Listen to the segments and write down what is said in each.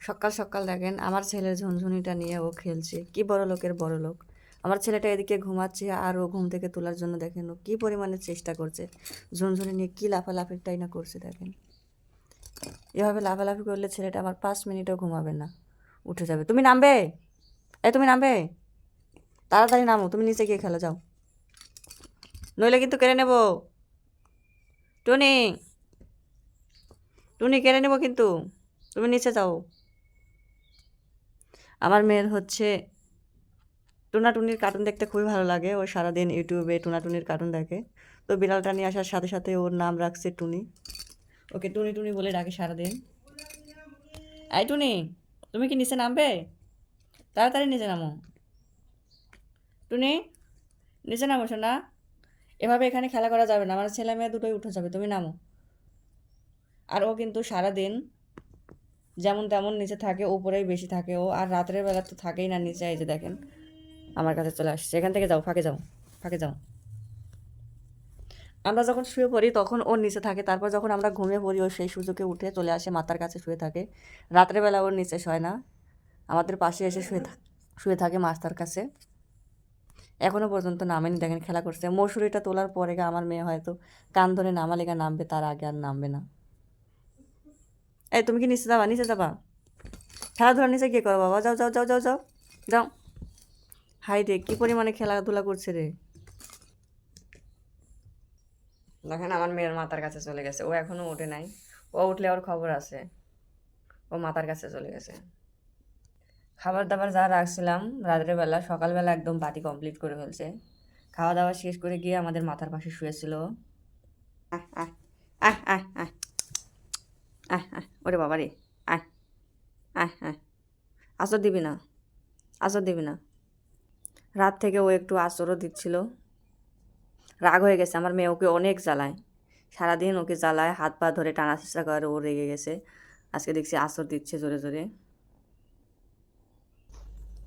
সকাল সকাল দেখেন, আমার ছেলের ঝুনঝুনিটা নিয়ে ও খেলছে। কি বড় লোকের বড় লোক। আমার ছেলেটা এদিকে ঘুমাচ্ছে আর ও ঘুম থেকে তোলার জন্য দেখেন ও কী পরিমাণে চেষ্টা করছে। ঝুনঝুনি নিয়ে কী লাফালাফিটাই না করছে দেখেন। এভাবে লাফালাফি করলে ছেলেটা আমার পাঁচ মিনিটও ঘুমাবে না। উঠে যাবে। তুমি নামবে? এই তুমি নামবে? তাড়াতাড়ি নামো। তুমি নিচে গিয়ে খেলো, যাও। নইলে কিন্তু কেড়ে নেব। টুনি! টুনি, কেড়ে নেব কিন্তু। তুমি নিচে যাও। আমার মেয়ের হচ্ছে টুনাটুনির কার্টুন দেখতে খুবই ভালো লাগে। ও সারাদিন ইউটিউবে টুনাটুনির কার্টুন দেখে। তো বিড়ালটা নিয়ে আসার সাথে সাথে ওর নাম রাখছে টুনি। ওকে টুনি টুনি বলে ডাকে সারাদিন। আই টুনি, তুমি কি নিচে নামবে? তাড়াতাড়ি নিচে নামো। টুনি, নিচে নামো শোনা এভাবে এখানে খেলা করা যাবে না। আমার ছেলে মেয়ে দুটোই উঠে যাবে। তুমি নামো। আর ও কিন্তু সারাদিন যেমন তেমন নিচে থাকে, উপরেই বেশি থাকে ও। আর রাতের বেলা তো থাকেই না নিচে, এই যে দেখেন। আমার কাছে চলে আসছে। এখান থেকে যাও, ফাঁকে যাও ফাঁকে যাও। আমরা যখন শুয়ে পড়ি, তখন ওর নিচে থাকে। তারপর যখন আমরা ঘুমিয়ে পড়ি, ও সেই সুযোগে উঠে চলে আসে, মাথার কাছে শুয়ে থাকে। রাত্রেবেলা ওর নিচে শয় না। আমাদের পাশে এসে শুয়ে শুয়ে থাকে মাস্টার কাছে। এখনও পর্যন্ত নামেনি, দেখেন, খেলা করছে। মশুরিটা তোলার পরে আমার মেয়ে হয়তো কান ধরে নামালে নামবে, তার আগে আর নামবে না। এই তুমি কি নিচে যাবা নিচে যাবা খেলাধুলা নিচে গিয়ে করো বাবা, যাও যাও যাও যাও যাও। যাও। হাই রে, কী পরিমাণে খেলাধুলা করছে রে। দেখেন আমার মেয়ের মাতার কাছে চলে গেছে। ও এখনও ওঠে নাই। ও উঠলে ওর খবর আছে। ও মাতার কাছে চলে গেছে। খাবার দাবার যা রাখছিলাম রাতের বেলা সকালবেলা একদম বাতি কমপ্লিট করে ফেলছে। খাওয়া দাওয়া শেষ করে গিয়ে আমাদের মাথার পাশে শুয়েছিল। আহ আহ আহ আহ আহ। আহ আহ ওরে বাবা রে, আয় আয় আয়। আসর দিবি না, আসর দিবি না। রাত থেকে ও একটু আসরও দিচ্ছিল। রাগ হয়ে গেছে, আমার মেয়ে ওকে অনেক জ্বালায়। সারাদিন ওকে জ্বালায়, হাত পা ধরে টানা চেষ্টা করে ও রেগে গেছে। আজকে দেখছি আসর দিচ্ছে জোরে জোরে।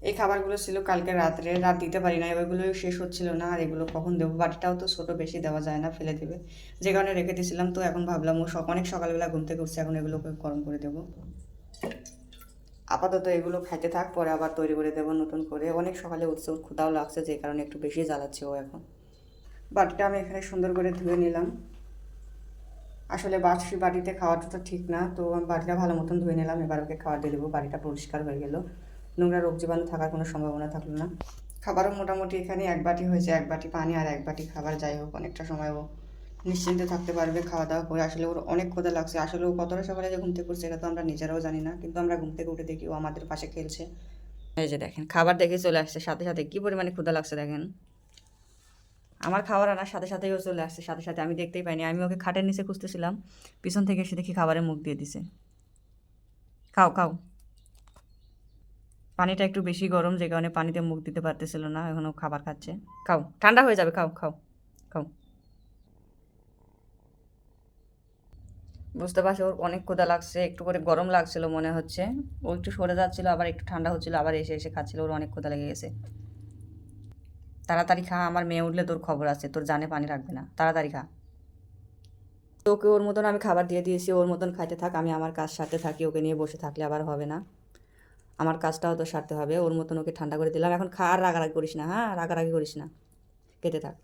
এই খাবারগুলো ছিল কালকে রাত্রে। রাত দিতে পারি না এগুলো শেষ হচ্ছিল না, আর এগুলো কখন দেবো? বাটিটাও তো ছোটো, বেশি দেওয়া যায় না, ফেলে দেবে। যে কারণে রেখে দিয়েছিলাম, তো এখন ভাবলাম ও অনেক সকালবেলা ঘুম থেকে উঠছে, এখন এগুলোকে গরম করে দেবো। আপাতত এগুলো খাইতে থাক, পরে আবার তৈরি করে দেবো নতুন করে। অনেক সকালে উঠছে ক্ষুদাও লাগছে, যে কারণে একটু বেশি জ্বালাচ্ছে ও এখন। বাটিটা আমি এখানে সুন্দর করে ধুয়ে নিলাম। আসলে বাসি বাটিতে খাওয়াটা তো ঠিক না, তো আমি বাটিটা ভালো মতন ধুয়ে নিলাম, এবার ওকে খাবার দিয়ে দেবো, বাড়িটা পরিষ্কার হয়ে গেল। নোংরা রোগ জীবাণু থাকার কোনো সম্ভাবনা থাকল না। খাবারও মোটামুটি এখানে এক বাটি হয়েছে, এক বাটি পানি আর এক বাটি খাবার। যাই হোক, অনেকটা সময় ও নিশ্চিন্তে থাকতে পারবে খাওয়া দাওয়া করে। আসলে ওর অনেক ক্ষুধা লাগছে। আসলে ও কতটা সকালে যে ঘুম থেকে উঠছে এটা তো আমরা নিজেরাও জানি না। কিন্তু আমরা ঘুম থেকে উঠে দেখি ও আমাদের পাশে খেলছে। এই যে দেখেন, খাবার দেখে চলে আসছে। সাথে সাথে কী পরিমাণে ক্ষুধা লাগছে দেখেন। আমার খাবার আনার সাথে সাথেই ও চলে আসছে। সাথে সাথে আমি দেখতেই পাইনি। আমি ওকে খাটের নিচে খুঁজতেছিলাম। পিছন থেকে এসে দেখি খাবারে মুখ দিয়ে দিছে। খাও খাও। পানিটা একটু বেশি গরম, যে কারণে পানিতে মুখ দিতে পারতেছিল না এখনও খাবার খাচ্ছে। খাও, ঠান্ডা হয়ে যাবে, খাও খাও খাও। বুঝতে পারছি, ওর অনেক ক্ষুধা লাগছে, একটু করে গরম লাগছিল মনে হচ্ছে। ও একটু সরে যাচ্ছিল, আবার একটু ঠান্ডা হচ্ছিল, আবার এসে এসে খাচ্ছিল, ওর অনেক ক্ষুধা লেগে গেছে। তাড়াতাড়ি খা, আমার মেয়ে উঠলে তোর খবর আছে, তোর জানে পানি রাখবে না, তাড়াতাড়ি খা। তো ওকে ওর মতন আমি খাবার দিয়ে দিয়েছি, ওর মতন খাইতে থাক, আমি আমার কাজ সাথে থাকি, ওকে নিয়ে বসে থাকলে আবার হবে না। আমার কাজটাও তো সারতে হবে। ওর মতন ওকে ঠান্ডা করে দিলাম। এখন খা আর রাগারাগি করিস না হ্যাঁ? রাগারাগি করিস না। কেটে থাক।